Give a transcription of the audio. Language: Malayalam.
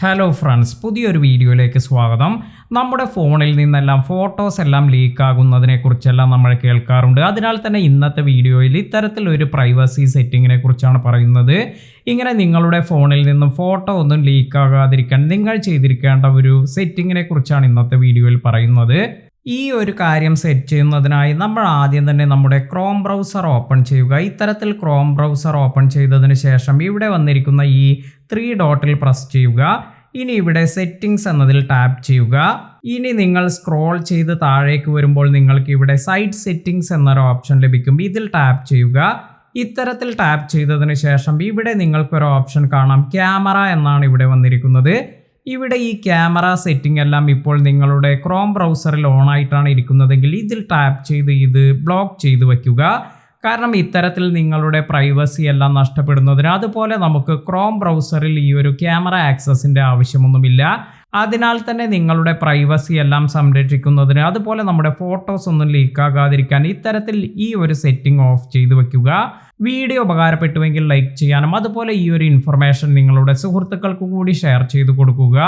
ഹലോ ഫ്രണ്ട്സ് പുതിയൊരു വീഡിയോയിലേക്ക് സ്വാഗതം. നമ്മുടെ ഫോണിൽ നിന്നെല്ലാം ഫോട്ടോസ് എല്ലാം ലീക്ക് ആകുന്നതിനെക്കുറിച്ചെല്ലാം നമ്മൾ കേൾക്കാറുണ്ട്. അതിനാൽ തന്നെ ഇന്നത്തെ വീഡിയോയിൽ ഇത്തരത്തിലൊരു പ്രൈവസി സെറ്റിങ്ങിനെ കുറിച്ചാണ് പറയുന്നത്. ഇങ്ങനെ നിങ്ങളുടെ ഫോണിൽ നിന്നും ഫോട്ടോ ഒന്നും ലീക്ക് ആകാതിരിക്കാൻ നിങ്ങൾ ചെയ്തിരിക്കേണ്ട ഒരു സെറ്റിങ്ങിനെ കുറിച്ചാണ് ഇന്നത്തെ വീഡിയോയിൽ പറയുന്നത്. ഈ ഒരു കാര്യം സെറ്റ് ചെയ്യുന്നതിനായി നമ്മൾ ആദ്യം തന്നെ നമ്മുടെ ക്രോം ബ്രൗസർ ഓപ്പൺ ചെയ്യുക. ഇത്തരത്തിൽ ക്രോം ബ്രൗസർ ഓപ്പൺ ചെയ്തതിന് ശേഷം ഇവിടെ വന്നിരിക്കുന്ന ഈ ത്രീ ഡോട്ടിൽ പ്രസ് ചെയ്യുക. ഇനി ഇവിടെ സെറ്റിംഗ്സ് എന്നതിൽ ടാപ്പ് ചെയ്യുക. ഇനി നിങ്ങൾ സ്ക്രോൾ ചെയ്ത് താഴേക്ക് വരുമ്പോൾ നിങ്ങൾക്ക് ഇവിടെ സൈറ്റ് സെറ്റിംഗ്സ് എന്നൊരു ഓപ്ഷൻ ലഭിക്കും. ഇതിൽ ടാപ്പ് ചെയ്യുക. ഇത്തരത്തിൽ ടാപ്പ് ചെയ്തതിന് ശേഷം ഇവിടെ നിങ്ങൾക്കൊരു ഓപ്ഷൻ കാണാം. ക്യാമറ എന്നാണ് ഇവിടെ വന്നിരിക്കുന്നത്. ഇവിടെ ഈ ക്യാമറ സെറ്റിംഗ് എല്ലാം ഇപ്പോൾ നിങ്ങളുടെ ക്രോം ബ്രൗസറിൽ ഓൺ ആയിട്ടാണ് ഇരിക്കുന്നതെങ്കിൽ ഇതിൽ ടാപ്പ് ചെയ്ത് ഇത് ബ്ലോക്ക് ചെയ്ത് വയ്ക്കുക. കാരണം ഇത്തരത്തിൽ നിങ്ങളുടെ പ്രൈവസി എല്ലാം നഷ്ടപ്പെടുന്നതിന് അതുപോലെ നമുക്ക് ക്രോം ബ്രൗസറിൽ ഈ ഒരു ക്യാമറ ആക്സസിന്റെ ആവശ്യമൊന്നുമില്ല. അതിനാൽ തന്നെ നിങ്ങളുടെ പ്രൈവസി എല്ലാം സംരക്ഷിക്കുന്നതിന് അതുപോലെ നമ്മുടെ ഫോട്ടോസ് ഒന്നും ലീക്കാകാതിരിക്കാൻ ഇത്തരത്തിൽ ഈ ഒരു സെറ്റിംഗ് ഓഫ് ചെയ്ത് വെക്കുക വീഡിയോ ഉപകാരപ്പെട്ടുവെങ്കിൽ ലൈക്ക് ചെയ്യാനും അതുപോലെ ഈ ഒരു ഇൻഫർമേഷൻ നിങ്ങളുടെ സുഹൃത്തുക്കൾക്ക് കൂടി ഷെയർ ചെയ്തു കൊടുക്കുക.